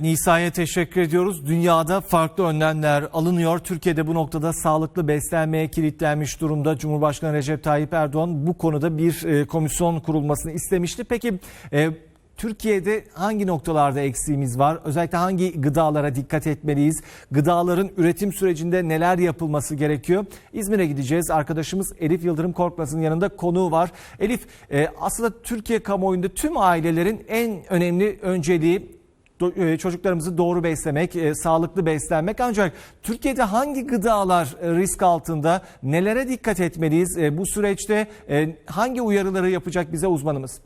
Nisa'ya teşekkür ediyoruz. Dünyada farklı önlemler alınıyor. Türkiye'de bu noktada sağlıklı beslenmeye kilitlenmiş durumda. Cumhurbaşkanı Recep Tayyip Erdoğan bu konuda bir e, komisyon kurulmasını istemişti. Peki e, Türkiye'de hangi noktalarda eksiğimiz var? Özellikle hangi gıdalara dikkat etmeliyiz? Gıdaların üretim sürecinde neler yapılması gerekiyor? İzmir'e gideceğiz. Arkadaşımız Elif Yıldırım Korkmaz'ın yanında konuğu var. Elif e, aslında Türkiye kamuoyunda tüm ailelerin en önemli önceliği çocuklarımızı doğru beslemek, e, sağlıklı beslenmek. Ancak Türkiye'de hangi gıdalar e, risk altında, nelere dikkat etmeliyiz? E, bu süreçte e, hangi uyarıları yapacak bize uzmanımız?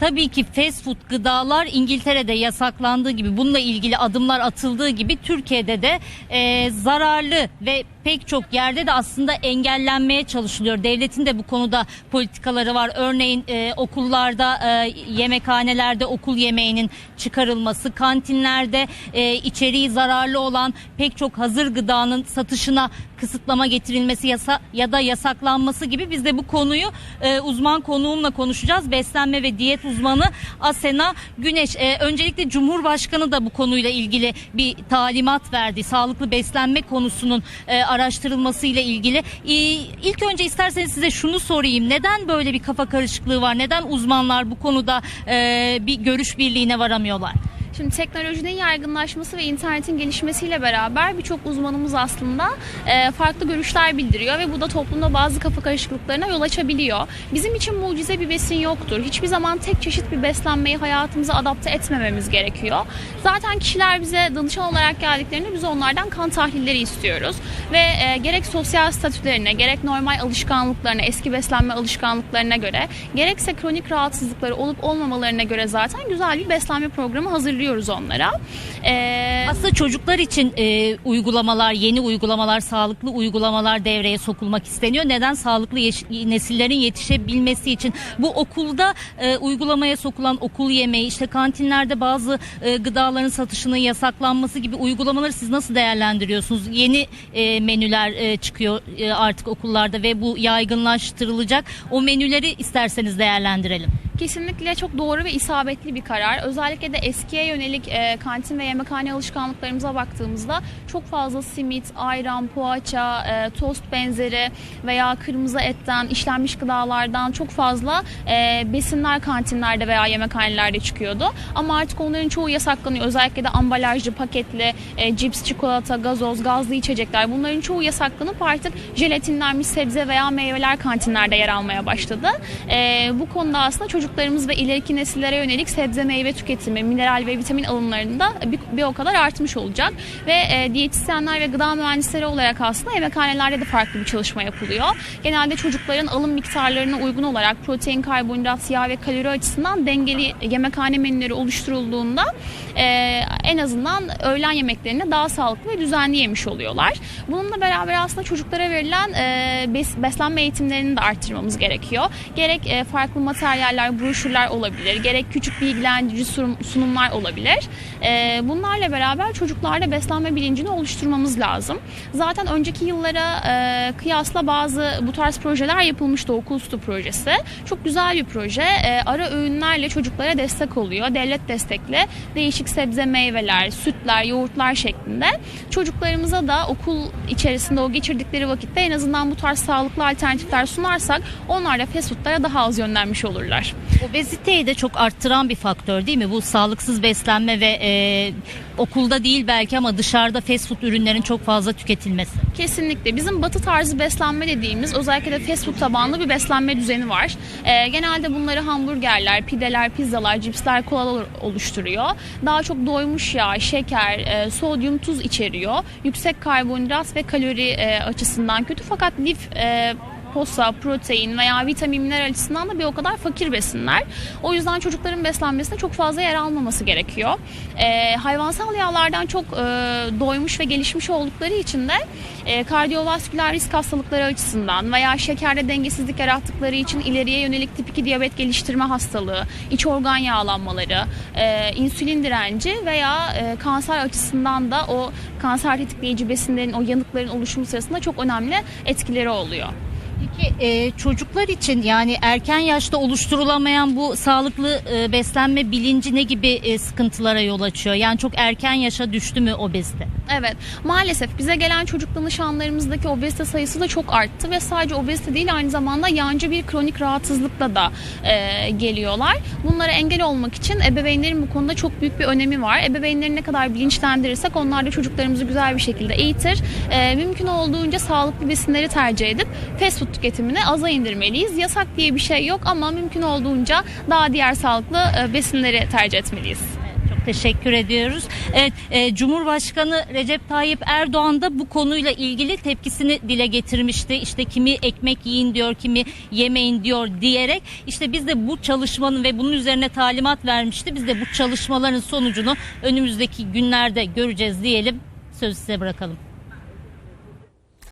Tabii ki fast food gıdalar İngiltere'de yasaklandığı gibi bununla ilgili adımlar atıldığı gibi Türkiye'de de e, zararlı ve pek çok yerde de aslında engellenmeye çalışılıyor. Devletin de bu konuda politikaları var. Örneğin e, okullarda, e, yemekhanelerde okul yemeğinin çıkarılması, kantinlerde e, içeriği zararlı olan pek çok hazır gıdanın satışına kısıtlama getirilmesi yasa, ya da yasaklanması gibi biz de bu konuyu e, uzman konuğumla konuşacağız. Beslenme ve diyet uzmanı Asena Güneş. E, öncelikle Cumhurbaşkanı da bu konuyla ilgili bir talimat verdi. Sağlıklı beslenme konusunun e, araştırılması ile ilgili. E, ilk önce isterseniz size şunu sorayım. Neden böyle bir kafa karışıklığı var? Neden uzmanlar bu konuda e, bir görüş birliğine varamıyorlar? Şimdi teknolojinin yaygınlaşması ve internetin gelişmesiyle beraber birçok uzmanımız aslında e, farklı görüşler bildiriyor ve bu da toplumda bazı kafa karışıklıklarına yol açabiliyor. Bizim için mucize bir besin yoktur. Hiçbir zaman tek çeşit bir beslenmeyi hayatımıza adapte etmememiz gerekiyor. Zaten kişiler bize danışan olarak geldiklerinde biz onlardan kan tahlilleri istiyoruz ve e, gerek sosyal statülerine, gerek normal alışkanlıklarına, eski beslenme alışkanlıklarına göre, gerekse kronik rahatsızlıkları olup olmamalarına göre zaten güzel bir beslenme programı hazırlıyoruz onlara. E, Aslında çocuklar için e, uygulamalar, yeni uygulamalar, sağlıklı uygulamalar devreye sokulmak isteniyor. Neden? Sağlıklı yeş- nesillerin yetişebilmesi için. Bu okulda e, uygulamaya sokulan okul yemeği, işte kantinlerde bazı e, gıdaların satışının yasaklanması gibi uygulamaları siz nasıl değerlendiriyorsunuz? Yeni e, menüler e, çıkıyor e, artık okullarda ve bu yaygınlaştırılacak. O menüleri isterseniz değerlendirelim. Kesinlikle çok doğru ve isabetli bir karar. Özellikle de eskiye yönelik e, kantin ve yemekhane alışkanlıklarımıza baktığımızda çok fazla simit, ayran, poğaça, e, tost benzeri veya kırmızı etten, işlenmiş gıdalardan çok fazla e, besinler kantinlerde veya yemekhanelerde çıkıyordu. Ama artık onların çoğu yasaklanıyor. Özellikle de ambalajlı, paketli, e, cips, çikolata, gazoz, gazlı içecekler bunların çoğu yasaklanıp artık jelatinlenmiş sebze veya meyveler kantinlerde yer almaya başladı. E, bu konuda aslında çocuklarımız ve ileriki nesillere yönelik sebze meyve tüketimi, mineral ve vitamin alımlarında bir, bir o kadar artmış olacak. Ve e, diyetisyenler ve gıda mühendisleri olarak aslında yemekhanelerde de farklı bir çalışma yapılıyor. Genelde çocukların alım miktarlarına uygun olarak protein, karbonhidrat, yağ ve kalori açısından dengeli yemekhane menüleri oluşturulduğunda e, en azından öğlen yemeklerini daha sağlıklı ve düzenli yemiş oluyorlar. Bununla beraber aslında çocuklara verilen e, bes- beslenme eğitimlerini de arttırmamız gerekiyor. Gerek e, farklı materyaller, broşürler olabilir, gerek küçük bilgilendirici sunum- sunumlar olabilir. E, bunlarla beraber çocuklarda beslenme bilincini oluşturmamız lazım. Zaten önceki yıllara e, kıyasla bazı bu tarz projeler yapılmıştı. Okul Sütü projesi. Çok güzel bir proje. E, ara öğünlerle çocuklara destek oluyor. Devlet destekli değişik sebze meyveler, sütler, yoğurtlar şeklinde çocuklarımıza da okul içerisinde o geçirdikleri vakitte en azından bu tarz sağlıklı alternatifler sunarsak onlar da fast foodlara daha az yönlenmiş olurlar. Obeziteyi de çok arttıran bir faktör değil mi? Bu sağlıksız beslenme ve e, okulda değil belki ama dışarıda fast food ürünlerin çok fazla tüketilmesi. Kesinlikle. Bizim batı tarzı beslenme dediğimiz özellikle de fast food tabanlı bir beslenme düzeni var. Ee, genelde bunları hamburgerler, pideler, pizzalar, cipsler, kolalar oluşturuyor. Daha çok doymuş yağ, şeker, e, sodyum, tuz içeriyor. Yüksek karbonhidrat ve kalori e, açısından kötü fakat lif e, posa, protein veya vitaminler açısından da bir o kadar fakir besinler. O yüzden çocukların beslenmesinde çok fazla yer almaması gerekiyor. Ee, hayvansal yağlardan çok e, doymuş ve gelişmiş oldukları için de e, kardiyovasküler risk hastalıkları açısından veya şekerde dengesizlik yarattıkları için ileriye yönelik tip 2 diyabet geliştirme hastalığı, iç organ yağlanmaları, e, insülin direnci veya e, kanser açısından da o kanser tetikleyici besinlerin, o yanıkların oluşumu sırasında çok önemli etkileri oluyor. you Peki e, çocuklar için yani erken yaşta oluşturulamayan bu sağlıklı e, beslenme bilinci ne gibi e, sıkıntılara yol açıyor? Yani çok erken yaşa düştü mü obezite? Evet maalesef bize gelen çocuk danışanlarımızdaki obezite sayısı da çok arttı ve sadece obezite değil aynı zamanda yancı bir kronik rahatsızlıkla da e, geliyorlar. Bunlara engel olmak için ebeveynlerin bu konuda çok büyük bir önemi var. Ebeveynleri ne kadar bilinçlendirirsek onlar da çocuklarımızı güzel bir şekilde eğitir. E, mümkün olduğunca sağlıklı besinleri tercih edip fast food tüketimini aza indirmeliyiz. Yasak diye bir şey yok ama mümkün olduğunca daha diğer sağlıklı e, besinleri tercih etmeliyiz. Çok teşekkür ediyoruz. Evet, e, Cumhurbaşkanı Recep Tayyip Erdoğan da bu konuyla ilgili tepkisini dile getirmişti. İşte kimi ekmek yiyin diyor, kimi yemeyin diyor diyerek. İşte biz de bu çalışmanın ve bunun üzerine talimat vermişti. Biz de bu çalışmaların sonucunu önümüzdeki günlerde göreceğiz diyelim. Sözü size bırakalım.